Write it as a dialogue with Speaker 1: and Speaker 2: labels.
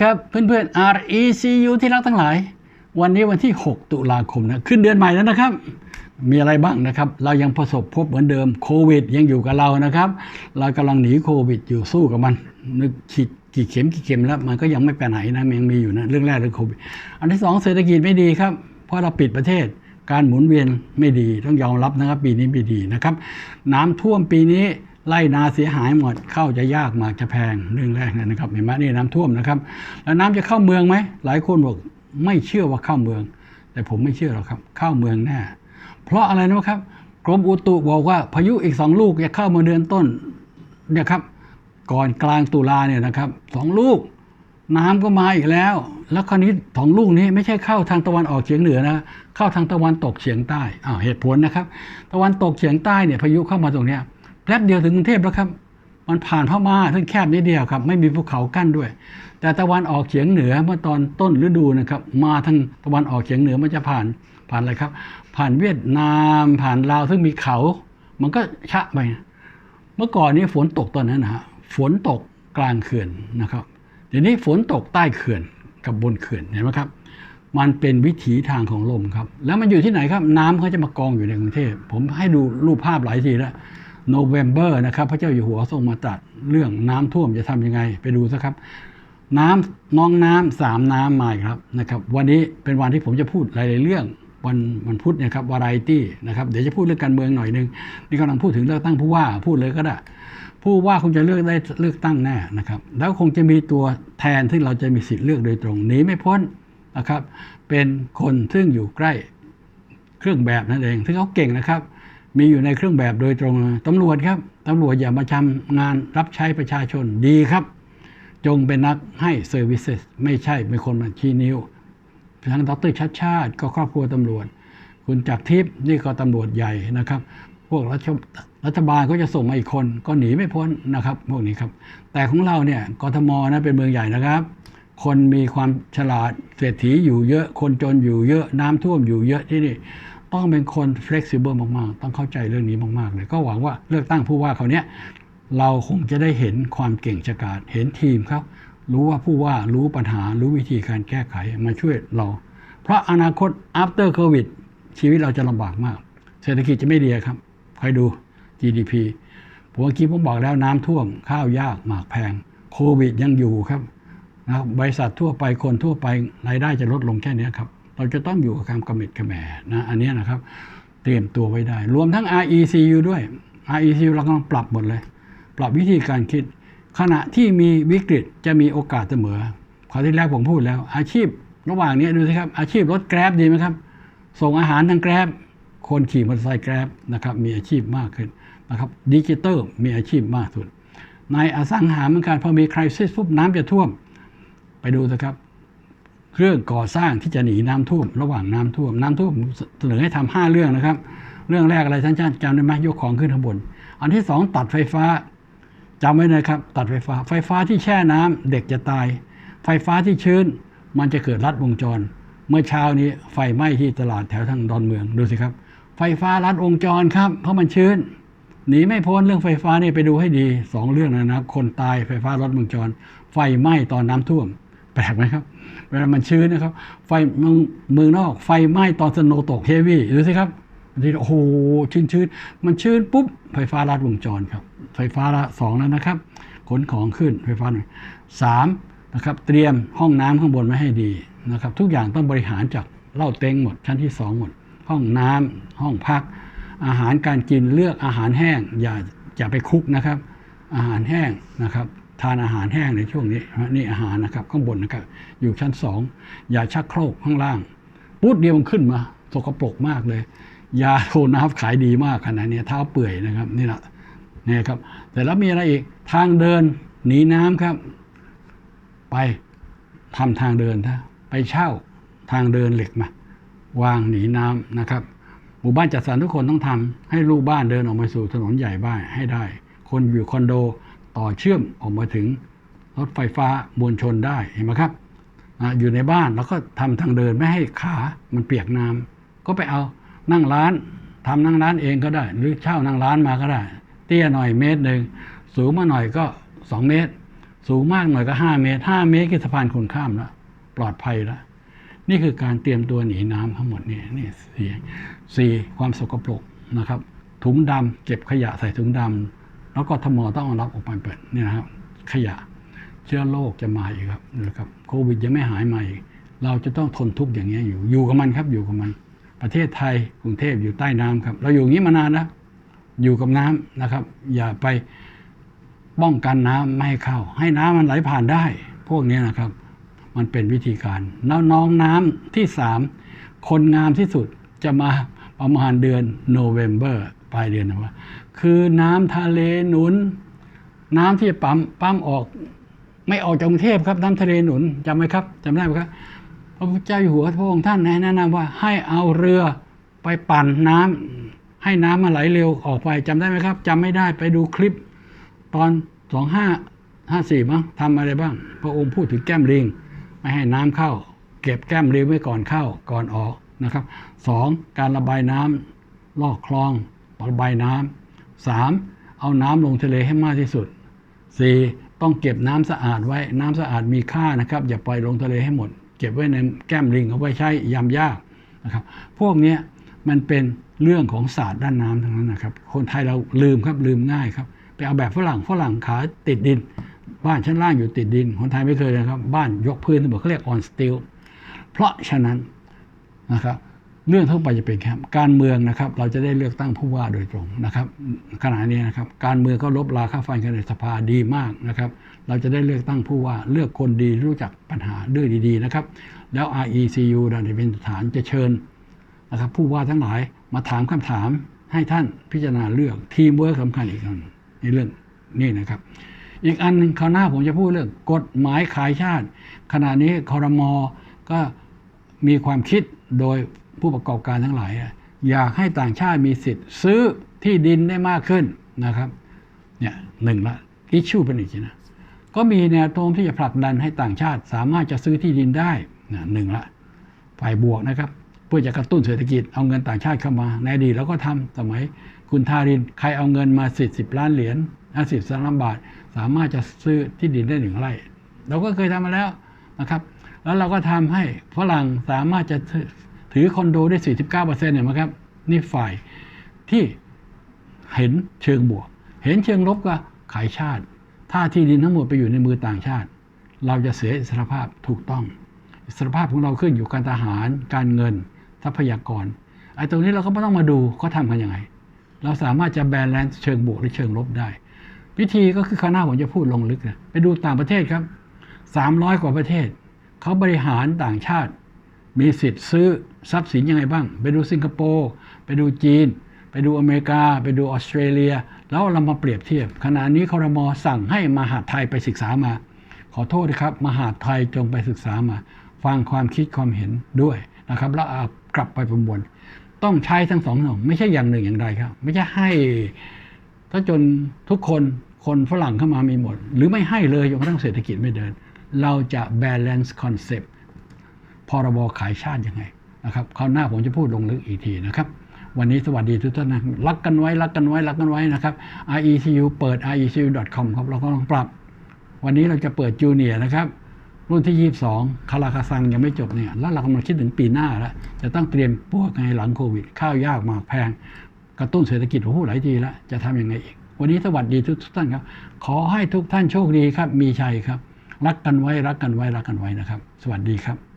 Speaker 1: ครับเพื่อนๆ RECU ที่รักทั้งหลาย วันนี้วันที่ 6 ตุลาคมนะขึ้นเดือนใหม่แล้วนะครับ มีอะไรบ้างนะครับ เรายังประสบพบเหมือนเดิมโควิดยังอยู่กับเรานะครับ เรากำลังหนีโควิดอยู่สู้กับมันนึกฉีดกี่เข็มกี่เข็มแล้วมันก็ยังไม่ไปไหนนะยังมีอยู่นะเรื่องแรกเรื่องโควิดอันที่สองเศรษฐกิจไม่ดีครับ เพราะเราปิดประเทศการหมุนเวียนไม่ดีต้องยอมรับนะครับ ปีนี้ไม่ดีนะครับ น้ำท่วมปีนี้ ไล่นาเสียหายหมดเข้าจะยากมากจะแพงเรื่องแรกนะครับเห็นไหมนี่น้ำท่วมนะครับ แล้วน้ำจะเข้าเมืองไหมหลายคนบอกไม่เชื่อว่าเข้าเมือง แต่ผมไม่เชื่อหรอกครับ เข้าเมืองแน่เพราะอะไรนะครับกรมอุตุบอกว่าพายุอีกสองลูกจะเข้ามาเดือนต้นเนี่ยครับ ก่อนกลางตุลาเนี่ยนะครับสองลูก น้ำก็มาอีกแล้ว แล้วคราวนี้สองลูกนี้ไม่ใช่เข้าทางตะวันออกเฉียงเหนือนะเข้าทางตะวันตกเฉียงใต้อ้าวเหตุผลนะครับ ตะวันตกเฉียงใต้เนี่ยพายุเข้ามาตรงเนี้ย แป๊บเดียวถึงกรุงเทพแล้วครับ มันผ่านพม่าซึ่งแคบนิดเดียวครับ ไม่มีภูเขากั้นด้วย แต่ตะวันออกเฉียงเหนือเมื่อตอนต้นฤดูนะครับ มาทางตะวันออกเฉียงเหนือมันจะผ่านผ่านอะไรครับ ผ่านเวียดนาม ผ่านลาวซึ่งมีเขา มันก็ชะไปเมื่อก่อนนี้ฝนตกตอนนั้นนะฮะฝนตกกลางเขื่อนนะครับเดี๋ยวนี้ฝนตกใต้เขื่อนกับบนเขื่อนเห็นไหมครับ มันเป็นวิถีทางของลมครับ แล้วมันอยู่ที่ไหนครับ น้ำเขาจะมากองอยู่ในกรุงเทพผมให้ดูรูปภาพหลายทีแล้ว โนเวม ber นะครับ พระเจ้าอยู่หัวทรงมาตรัดเรื่องน้ำท่วมจะทำยังไง ไปดูสักครับ น้ำน้องน้ำสามน้ำมาอีกครับนะครับ วันนี้เป็นวันที่ผมจะพูดหลายๆเรื่องวันวันพุธเนะครับวาไรตี้นะครับเดี๋ยวจะพูดเรื่องการเมืองหน่อยหนึงนี่กำลังพูดถึงเลือกตั้งผู้ว่าพูดเลยก็ได้ ผู้ว่าคงจะเลือกได้เลือกตั้งแน่นะครับ แล้วคงจะมีตัวแทนที่เราจะมีสิทธิ์เลือกโดยตรงหนีไม่พ้นนะครับ เป็นคนซึ่งอยู่ใกล้เครื่องแบบนั่นเองซึ่งเขาเก่งนะครับ มีอยู่ในเครื่องแบบโดยตรงตำรวจครับตำรวจอย่ามาทำงานรับใช้ประชาชนดีครับ จงเป็นนักให้เซอร์วิสไม่ใช่เป็นคนมาชี้นิ้วทั้งดรชัดชาติก็ครอบครัวตำรวจ คุณจักรทิพย์นี่ก็ตำรวจใหญ่นะครับ พวกรัฐรัฐบาลก็จะส่งมาอีกคนก็หนีไม่พ้นนะครับ พวกนี้ครับ แต่ของเราเนี่ยกทมนะเป็นเมืองใหญ่นะครับ คนมีความฉลาดเศรษฐีอยู่เยอะคนจนอยู่เยอะน้ำท่วมอยู่เยอะที่นี่ ต้องเป็นคน flexible มากๆ ต้องเข้าใจเรื่องนี้มากๆเลยก็หวังว่าเลือกตั้งผู้ว่าเขาเนี้ยเราคงจะได้เห็นความเก่งชะกาจเห็นทีมครับ รู้ว่าผู้ว่ารู้ปัญหารู้วิธีการแก้ไขมาช่วยเรา เพราะอนาคต after covid ชีวิตเราจะลำบากมาก เศรษฐกิจจะไม่ดีครับใคอยดู GDP ผมเมื่อกี้ผมบอกแล้วน้ำท่วม ข้าวยากหมากแพงโควิดยังอยู่ครับนะบริษัททั่วไปคนทั่วไปรายได้จะลดลงแค่นี้ครับ เราจะต้องอยู่กับความกระม็ดกระแหมนะอันนี้นะครับ เตรียมตัวไว้ได้ รวมทั้ง RECU ด้วย RECU เรากำลังปรับหมดเลย ปรับวิธีการคิด ขณะที่มีวิกฤตจะมีโอกาสเสมอคราวที่แล้วผมพูดแล้ว อาชีพระหว่างนี้ดูสิครับ อาชีพรถแกร็บดีไหมครับ ส่งอาหารทางแกร็บคนขี่มอเตอร์ไซค์แกร็บนะครับมีอาชีพมากขึ้นนะครับดิจิตอลมีอาชีพมากสุดในอสังหาเหมือนกันพอมีคริสิสปุ๊บน้ำจะท่วม ไปดูนะครับ เรื่องก่อสร้างที่จะหนีน้ำท่วมระหว่างน้ำท่วมน้ำท่วมเสนอให้ทำห้าเรื่องนะครับ เรื่องแรกอะไรท่านอาจารย์จำได้ไหมยกของขึ้นข้างบน อันที่สองตัดไฟฟ้าจำไว้นะครับ ตัดไฟฟ้า ไฟฟ้าที่แช่น้ำเด็กจะตาย ไฟฟ้าที่ชื้นมันจะเกิดลัดวงจร เมื่อเช้านี้ไฟไหม้ที่ตลาดแถวทางดอนเมืองดูสิครับ ไฟฟ้าลัดวงจรครับ เพราะมันชื้นหนีไม่พ้นเรื่องไฟฟ้านี่ไปดูให้ดีสองเรื่องนะครับ คนตายไฟฟ้าลัดวงจร ไฟไหม้ตอนน้ำท่วม แปลกไหมครับ เวลามันชื้นนะครับ ไฟเมืองมือนอก ไฟไหม้ตอนสโนตกเฮวี่ดูสิครับทีโอ้โหชื้นชื้นมันชื้นปุ๊บไฟฟ้าลัดวงจรครับ ไฟฟ้าละสองแล้วนะครับ ขนของขึ้นไฟฟ้าหนึ่งสามนะครับ เตรียมห้องน้ำข้างบนไว้ให้ดีนะครับ ทุกอย่างต้องบริหารจากเล้าเต็งหมดชั้นที่สองหมด ห้องน้ำห้องพัก อาหารการกินเลือกอาหารแห้ง อย่าอย่าไปคุกนะครับ อาหารแห้งนะครับ ทานอาหารแห้งในช่วงนี้นี่อาหารนะครับข้างบนนะครับอยู่ชั้นสองอย่าชักโครกข้างล่างปุ๊ดเดียวมันขึ้นมาสกปรกมากเลย ยาโทน้ำขายดีมากขนาดนี้เท้าเปื่อยนะครับนี่แหละนี่ครับแต่แล้วมีอะไรอีกทางเดินหนีน้ำครับ ไปทำทางเดินถ้าไปเช่าทางเดินเหล็กมาวางหนีน้ำนะครับ หมู่บ้านจัดสรรทุกคนต้องทำให้ลูกบ้านเดินออกมาสู่ถนนใหญ่บ้านให้ได้ คนอยู่คอนโด ต่อเชื่อมออกมาถึงรถไฟฟ้ามวลชนได้เห็นไหมครับอยู่ในบ้านแล้วก็ทำทางเดินไม่ให้ขามันเปียกน้ำก็ไปเอานั่งร้านทำนั่งร้านเองก็ได้ หรือเช่านั่งร้านมาก็ได้ เตี้ยหน่อยเมตรหนึ่งสูงมาหน่อยก็ 2 เมตร สูงมากหน่อยก็ 5 เมตร 5 เมตรคือสะพานคนข้ามแล้วปลอดภัยแล้วนี่คือการเตรียมตัวหนีน้ำทั้งหมดนี่นี่สี่สี่ความสกปรกนะครับ ถุงดำเก็บขยะใส่ถุงดำ แล้วก็ทมต้องเอารับออกไปเปิดนี่นะครับขยะเชื้อโรคจะมาอีกครับนะครับโควิดยังไม่หายใหม่เราจะต้องทนทุกข์อย่างนี้อยู่อยู่กับมันครับอยู่กับมัน ประเทศไทยกรุงเทพอยู่ใต้น้ำครับ เราอยู่อย่างนี้มานานแล้วอยู่กับน้ำนะครับ อย่าไปป้องกันน้ำไม่ให้เข้า ให้น้ำมันไหลผ่านได้ พวกนี้นะครับ มันเป็นวิธีการแล้วน้องน้ำที่สามคนงามที่สุดจะมาประมาณเดือนโนเวม ber ปลายเดือนนะว่า คือน้ำทะเลหนุน น้ำที่ปั๊มปั๊มออก ไม่ออกจากกรุงเทพครับ น้ำทะเลหนุนจำไหมครับจำได้ไหมครับพระพุทธเจ้าอยู่หัวพระองค์ท่านแนะนำว่าให้เอาเรือไปปั่นน้ำให้น้ำมาไหลเร็วออกไปจำได้ไหมครับจำไม่ได้ไปดูคลิป ตอนสองห้าห้าสี่มั้งทำอะไรบ้าง พระองค์พูดถึงแก้มลิงไม่ให้น้ำเข้า เก็บแก้มลิงไว้ก่อนเข้าก่อนออกนะครับสองการระบายน้ำลอกคลอง ระบายน้ำสามเอาน้ำลงทะเลให้มากที่สุดสี่ต้องเก็บน้ำสะอาดไว้น้ำสะอาดมีค่านะครับ อย่าปล่อยลงทะเลให้หมด เก็บไว้ในแก้มลิงเอาไว้ใช้ยามยากนะครับ พวกนี้มันเป็นเรื่องของศาสตร์ด้านน้ำทั้งนั้นนะครับ คนไทยเราลืมครับลืมง่ายครับ ไปเอาแบบฝรั่งฝรั่งขาติดดิน บ้านชั้นล่างอยู่ติดดิน คนไทยไม่เคยเลยครับ บ้านยกพื้นทั้งหมดเขาเรียก on steel เพราะฉะนั้นนะครับ เรื่องทั่วไปจะเป็นครับการเมืองนะครับเราจะได้เลือกตั้งผู้ว่าโดยตรงนะครับขณะนี้นะครับการเมืองก็ลบราค่าไฟกันในสภาดีมากนะครับเราจะได้เลือกตั้งผู้ว่าเลือกคนดีรู้จักปัญหาด้วยดีๆนะครับแล้ว RECU เราจะเป็นสถานจะเชิญนะครับผู้ว่าทั้งหลายมาถามคำถามให้ท่านพิจารณาเลือกทีมเวิร์กสำคัญอีกอันในเรื่องนี้นะครับอีกอันหนึ่งคราวหน้าผมจะพูดเรื่องกฎหมายขายชาติ ขณะนี้คอรมอก็มีความคิดโดย ผู้ประกอบการทั้งหลาย อยากให้ต่างชาติมีสิทธิ์ ซื้อที่ดินได้มากขึ้นนะครับเนี่ยหนึ่งละอิชชูเป็นอีกนะก็มีแนวโน้มที่จะผลักดันให้ต่างชาติ สามารถจะซื้อที่ดินได้นะหนึ่งละฝ่ายบวกนะครับ เพื่อจะกระตุ้นเศรษฐกิจเอาเงินต่างชาติเข้ามาในอดีตเราก็ทำสมัยคุณทารินใครเอาเงินมาสิบสิบล้านเหรียญสิบล้านบาท สามารถจะซื้อที่ดินได้หนึ่งไร่เราก็เคยทำมาแล้วนะครับ แล้วเราก็ทำให้ฝรั่งสามารถจะ ถือคอนโดได้ 49%เนี่ยมั้งครับนี่ฝ่ายที่เห็นเชิงบวก เห็นเชิงลบก็ขายชาติ ถ้าที่ดินทั้งหมดไปอยู่ในมือต่างชาติ เราจะเสียอิสรภาพถูกต้อง อิสรภาพของเราขึ้นอยู่การทหาร การเงิน ทรัพยากรไอ้ตรงนี้เราก็ไม่ต้องมาดูเขาทำกันยังไง เราสามารถจะแบนแลนซ์เชิงบวกหรือเชิงลบได้ วิธีก็คือข้างหน้าผมจะพูดลงลึกนะไปดูต่างประเทศครับ 300 กว่าประเทศเขาบริหารต่างชาติ มีสิทธิ์ซื้อทรัพย์สินยังไงบ้าง ไปดูสิงคโปร์ไปดูจีน ไปดูอเมริกา ไปดูออสเตรเลีย แล้วเรามาเปรียบเทียบ ขณะนี้คอรมอสั่งให้มหาไทยไปศึกษามา ขอโทษนะครับ มหาไทยจงไปศึกษามา ฟังความคิดความเห็นด้วยนะครับ แล้วกลับไปประมวล ต้องใช้ทั้งสองอย่างไม่ใช่อย่างหนึ่งอย่างใดครับ ไม่ใช่ให้ถ้าจนทุกคนคนฝรั่งเข้ามามีหมด หรือไม่ให้เลยจนกระทั่งเศรษฐกิจไม่เดิน เราจะ balance concept พรบขายชาติยังไง นะครับคราวหน้าผมจะพูดลงลึกอีกทีนะครับ วันนี้สวัสดีทุกท่านนะรักกันไว้รักกันไว้รักกันไว้นะครับ RECU เปิด RECU.com ครับเราก็ต้องปรับ วันนี้เราจะเปิดจูเนียร์นะครับรุ่นที่ 22 คาราคาซังยังไม่จบเนี่ย แล้วเรากำลังคิดถึงปีหน้าแล้ว จะต้องเตรียมพวกไงหลังโควิด ข้าวยากหมากแพง กระตุ้นเศรษฐกิจผมพูหลายทีแล้ว จะทำยังไงอีก วันนี้สวัสดีทุกท่านครับ ขอให้ทุกท่านโชคดีครับ มีชัยครับ รักกันไว้รักกันไว้รักกันไว้นะครับ สวัสดีครับ